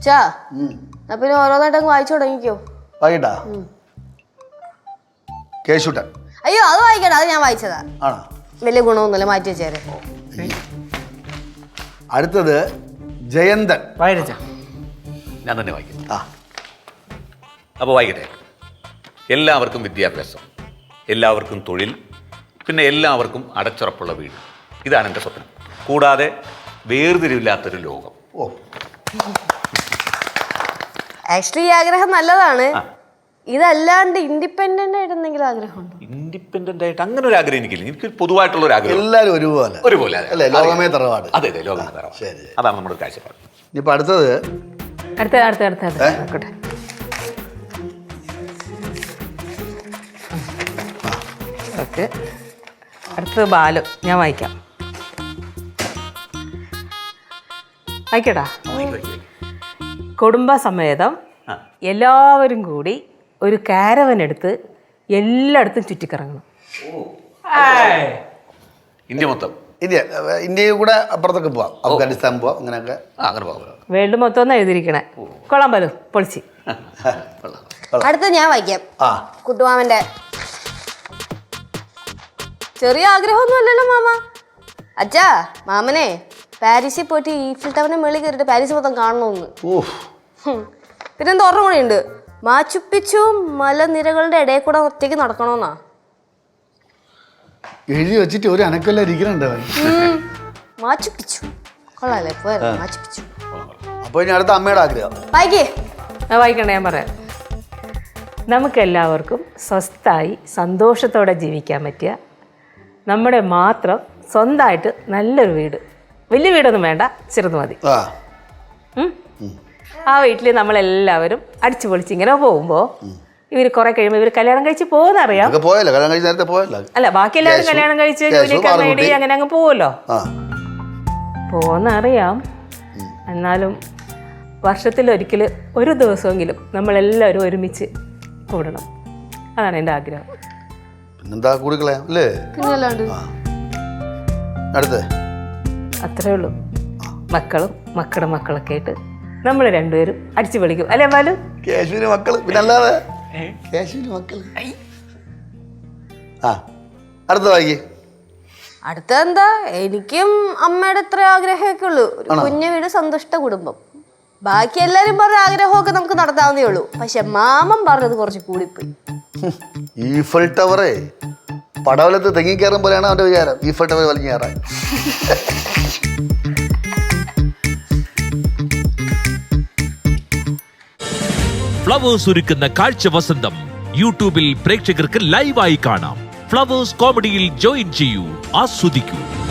ചാ എന്നാ പിന്നെ ഓരോന്നായിട്ടങ്ങ് വായിച്ചു തുടങ്ങിക്കോ. വായിട്ടാ കേശുട്ടൻ. അയ്യോ അത് വായിക്കണ്ട അത് ഞാൻ വായിച്ചതാ. ആണോ? വലിയ ഗുണമൊന്നുമില്ല മാറ്റി വെച്ചേരെ. അടുത്തത് ജയന്തൻ. ഞാൻ തന്നെ വായിക്കും. ആ. അപ്പോൾ വായിക്കട്ടെ. എല്ലാവർക്കും വിദ്യാഭ്യാസം എല്ലാവർക്കും തൊഴിൽ പിന്നെ എല്ലാവർക്കും അടച്ചുറപ്പുള്ള വീട്. ഇതാണ് എന്റെ സ്വപ്നം. കൂടാതെ വേർതിരിവില്ലാത്തൊരു ലോകം. ഓ. ആക്ച്വലി ഈ ആഗ്രഹം നല്ലതാണ്. ഇതല്ലാണ്ട് ഇൻഡിപെൻഡന്റ് ആയിട്ട് എന്തെങ്കിലും ആഗ്രഹമുണ്ടോ? ഇൻഡിപെൻഡന്റ് ആയിട്ട് അങ്ങനെ ഒരു ആഗ്രഹം എനിക്കില്ല. എനിക്ക് പൊതുവായിട്ടുള്ള ഒരു ആഗ്രഹം. എല്ലാവരും ഒരുപോലെ. ഒരുപോലെ. അല്ലേ? ലോകമേ തറവാട്. അതെ അതെ ലോകമേ തറവാട്. ശരി. അതാണ് നമ്മുടെ കാഴ്ചപ്പാട്. ഇനിയിപ്പോ അടുത്തത്? അടുത്ത അടുത്ത അടുത്ത അടുത്ത ഓക്കെ. അടുത്തത് ബാലു. ഞാൻ വായിക്കാം. വായിക്കട്ടാ? കുടുംബസമേതം. എല്ലാവരും കൂടി ഒരു കാരവൻ എടുത്ത് എല്ലായിടത്തും ചുറ്റിക്കറങ്ങണം. ഇന്ത്യ മൊത്തം? ഇന്ത്യ ഇന്ത്യ ഇന്ത്യയിൽ കൂടെ അപ്പുറത്തൊക്കെ പോവാം. അഫ്ഗാനിസ്ഥാൻ പോവാം അങ്ങനെയൊക്കെ. ആ അങ്ങനെ പോകാം വേൾഡ് മൊത്തം ഒന്ന് എഴുതിയിരിക്കണേ കൊള്ളാം പോലും പൊളിച്ച്. അടുത്ത ഞാൻ വായിക്കാം. കുട്ടുമാമന്റെ. ചെറിയ ആഗ്രഹമൊന്നും അല്ലല്ലോ മാമ. അച്ഛാ മാമനെ പാരീസിൽ പോയിട്ട് ഈഫിൽ ടവറിന്റെ മേളിൽ കയറിയിട്ട് പാരീസ് മൊത്തം കാണണമെന്ന് പിന്നെ. പിന്നെന്താ ഓർമ്മ കൂടെയുണ്ട് മാച്ചുപ്പിച്ചു മലനിരകളുടെ ഇടയിൽ കൂടെ ഒറ്റയ്ക്ക് നടക്കണമെന്നാ എഴുതി വെച്ചിട്ട് ഒരു അനക്കല്ല ഇരിക്കുന്നുണ്ട്. മാച്ചുപ്പിച്ചു. കൊള്ളാല്ലേ പോയത് മാച്ചുപ്പിച്ചു. അപ്പോൾ ഇനി അടുത്ത അമ്മയുടെ ആഗ്രഹം. വായിക്കേ. ആ, വായിക്കണ്ട ഞാൻ പറയാം. നമുക്കെല്ലാവർക്കും സ്വസ്ഥായി സന്തോഷത്തോടെ ജീവിക്കാൻ പറ്റിയ നമ്മുടെ മാത്രം സ്വന്തമായിട്ട് നല്ലൊരു വീട്. വലിയ വീടൊന്നും വേണ്ട ചെറുത് മതി. ആ. വീട്ടിൽ നമ്മളെല്ലാവരും അടിച്ചു പൊളിച്ച് ഇങ്ങനെ പോകുമ്പോൾ ഇവർ കുറെ കഴിയുമ്പോൾ ഇവർ കല്യാണം കഴിച്ച് പോകുന്നറിയാം ഒക്കെ പോയല്ലോ കല്യാണം കഴിച്ച് നേരത്തെ പോയല്ലോ. അല്ല ബാക്കി എല്ലാവരും കല്യാണം കഴിച്ച് ജോലിയൊക്കെ നേടി അങ്ങനെ അങ്ങ് പോവല്ലോ. പോന്നറിയാം. എന്നാലും വർഷത്തിൽ ഒരിക്കൽ ഒരു ദിവസമെങ്കിലും നമ്മളെല്ലാവരും ഒരുമിച്ച് കൂടണം. അതാണ് എന്റെ ആഗ്രഹം. പിന്നെന്താ കൂടിക്കളയാം അല്ലേ? അടുത്ത്. അത്രേ ഉള്ളൂ. മക്കളും മക്കളുടെ മക്കളൊക്കെ ആയിട്ട് നമ്മൾ രണ്ടുപേരും അടിച്ചു പൊളിക്കും. അല്ലേ ബാലു? കേശുവിന് മക്കൾ. പിന്നെ അല്ലാതെ? കേശുവിന് മക്കൾ. ആ അടുത്ത വായിക്കേ. അടുത്തന്താ? എനിക്കും അമ്മയുടെ ഇത്ര ആഗ്രഹമൊക്കെ ഉള്ളൂ. ഒരു കുഞ്ഞു വീട് സന്തുഷ്ട കുടുംബം. ബാക്കി എല്ലാരും പറഞ്ഞ ആഗ്രഹമൊക്കെ നമുക്ക് നടത്താവുന്നേ ഉള്ളൂ. പക്ഷെ മാമൻ പറഞ്ഞത് കുറച്ച് കൂടിപ്പോയി. ഈഫൽ ടവറേ. പടവലത്ത് തെങ്ങിക്കയറും പോലെയാണ് അവന്റെ വിചാരം. ഈഫൽ ടവർ വലിഞ്ഞു കയറാൻ. ഫ്ലവേഴ്സ് ഒരുക്കുന്ന കാഴ്ച വസന്തം യൂട്യൂബിൽ പ്രേക്ഷകർക്ക് ലൈവായി കാണാം. ഫ്ലവേഴ്സ് കോമഡിയിൽ ജോയിൻ ചെയ്യൂ. ആസ്വദിക്കൂ.